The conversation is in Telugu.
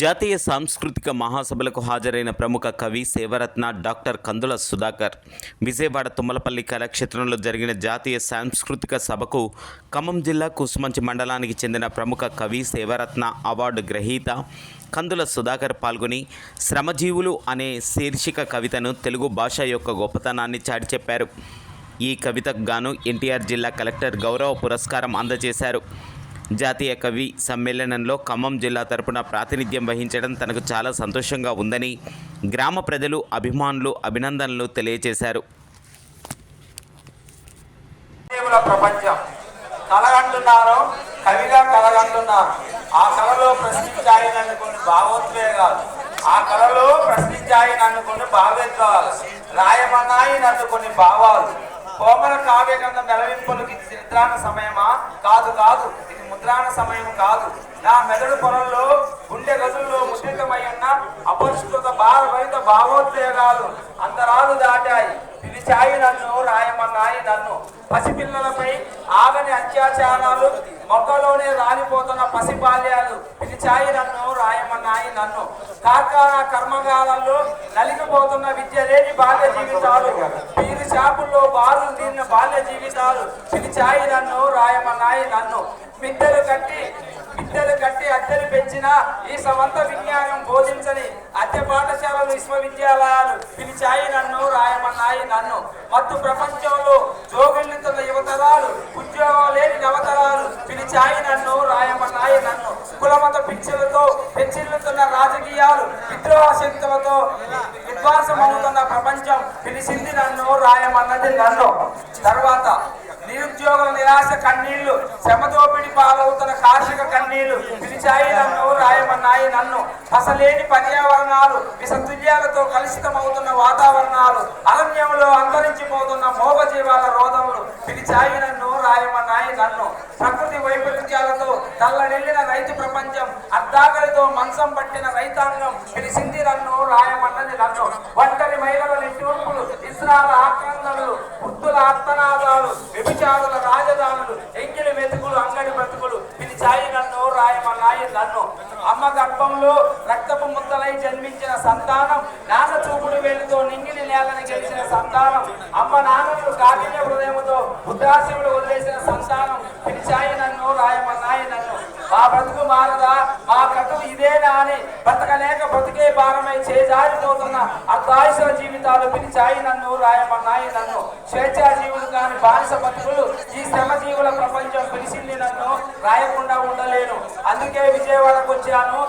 జాతీయ సాంస్కృతిక మహాసభలకు హాజరైన ప్రముఖ కవి సేవరత్న డాక్టర్ కందుల సుధాకర్. విజయవాడ తుమ్మలపల్లి కళాక్షేత్రంలో జరిగిన జాతీయ సాంస్కృతిక సభకు ఖమ్మం జిల్లా కుసుమంచి మండలానికి చెందిన ప్రముఖ కవి సేవరత్న అవార్డు గ్రహీత కందుల సుధాకర్ పాల్గొని శ్రమజీవులు అనే శీర్షిక కవితను తెలుగు భాష యొక్క గొప్పతనాన్ని చాటి చెప్పారు. ఈ కవితకు గాను ఎన్టీఆర్ జిల్లా కలెక్టర్ గౌరవ పురస్కారం అందజేశారు. జాతీయ కవి సమ్మేళనంలో ఖమ్మం జిల్లా తరపున ప్రాతినిధ్యం వహించడం తనకు చాలా సంతోషంగా ఉందని గ్రామ ప్రజలు అభిమానులు అభినందనలు తెలియజేశారు ప్రపంచం. కలగంటున్నారు కవిగా కలగంటున్నారు. ఆ కళలో ప్రశ్నించాయి నన్ను కొన్ని భావోద్వేగాలు ఆ కళలో ప్రశ్నించాయి నన్ను భావోద్వేగాలు. రాయమన్నాయి నన్ను కొన్ని భావాలు. కోమల కావ్యగంధం మెలవింపులకి ఇది నిద్రాణ సమయమా? కాదు కాదు. ఇది ముద్రాణ సమయం కాదు. నా మెదడు పొరల్లో గుండె గదుల్లో ముద్రితమై ఉన్న అపరిష్కృత భారభరిత భావోద్వేగాలు అంతరాలు దాటాయి. పిలిచాయి నన్ను రాయమన్నాయి నన్ను. పసిపిల్లలపై ఆగని అత్యాచారాలు మొక్కలోనే రాలిపోతున్న పసిబాల్యాలు పిలిచాయి నన్ను రాయమన్నాయి నన్ను కార్ఖానా కర్మగారాల్లో నలిగిపోతున్న విద్య లేని బాల్య జీవితాలు. వీరి షాపుల్లో బారులు తీరిన బాల్య జీవితాలు. పిలిచాయి నన్ను రాయమన్నాయి నన్ను. మిద్దెలు కట్టి మిద్దెలు కట్టి అద్దెలు పెంచిన ఈ సమంత విజ్ఞానం బోధించని అద్దె పాఠశాలలు విశ్వవిద్యాలయాలు. పిలిచాయి నన్ను రాయమన్నాయి నన్ను. మత్తు ప్రపంచంలో జోగిల్లుతున్న యువతరాలు ఉద్యోగాలే చాయి నవతరాలు పిలిచాయి నన్ను రాయమన్నాయి నన్ను కులమత పిచ్చులతో పెంచిల్లుతున్న రాజకీయాలు విద్రోహ శక్తులతో విధ్వంసమవుతున్న ప్రపంచం పిలిచింది నన్ను రాయమన్నది నన్ను. తర్వాత నిరుద్యోగుల నిరాశ కన్నీళ్ళు శ్రమదోపిడి పాలవుతున్న కార్మిక కన్నీళ్ళు పిలిచాయి నన్ను రాయమన్నాయి నన్ను. అసలేని పర్యావరణాలు విసతుల్యాలతో కలుషితమవుతున్న వాతావరణాలు అరణ్యంలో అంతరించిపోతున్న మోగజీవాల రోదములు పిలిచాయి నన్ను. రాయమన్నాయి నన్ను ప్రకృతి వైపరీత్యాలతో తల్లడిల్లిన రైతు ప్రపంచం అర్ధాకలితో మంచం పట్టిన రైతాంగం పిలిచింది నన్ను రాయమన్నది నన్ను ఒంటరి మహిళల నిట్టూర్పులు ఇస్రాల ఆక్రందనలు బుద్ధుల అత్తనాదాలు వ్యభిచారుల రాజధానులు ఎంగిలి మెతుకులు అంగడి బ్రతుకులు పిలిచాయి నన్ను రాయమన్నాయి నన్ను అమ్మ గర్భంలో రక్తపు ముద్దలై జన్మించిన సంతానం నాన్న చూపుడు వేలుతో నింగిలి నేలని గెలిచిన సంతానం అమ్మ నాన్న కాఠిన్య హృదయముతో ఉద్రాశములు వదిలేసిన సంతానం పిలిచాయి నన్ను రాయమన్నాయి నన్ను. మా బ్రతుకు మారదా మా బ్రతుకు ఇదేనా అని బ్రతకలేక బ్రతికే భారమై చేజారిపోతున్న అర్ధాయుష జీవితాలు పిలిచాయి నన్ను రాయమన్నాయి నన్ను. స్వేచ్ఛా జీవులు కాని బానిస బతుకులు ఈ శ్రమ జీవుల ప్రపంచం పిలిచింది నన్ను. రాయకుండా ఉండలేను. అందుకే విజయవాడకు వచ్చాను.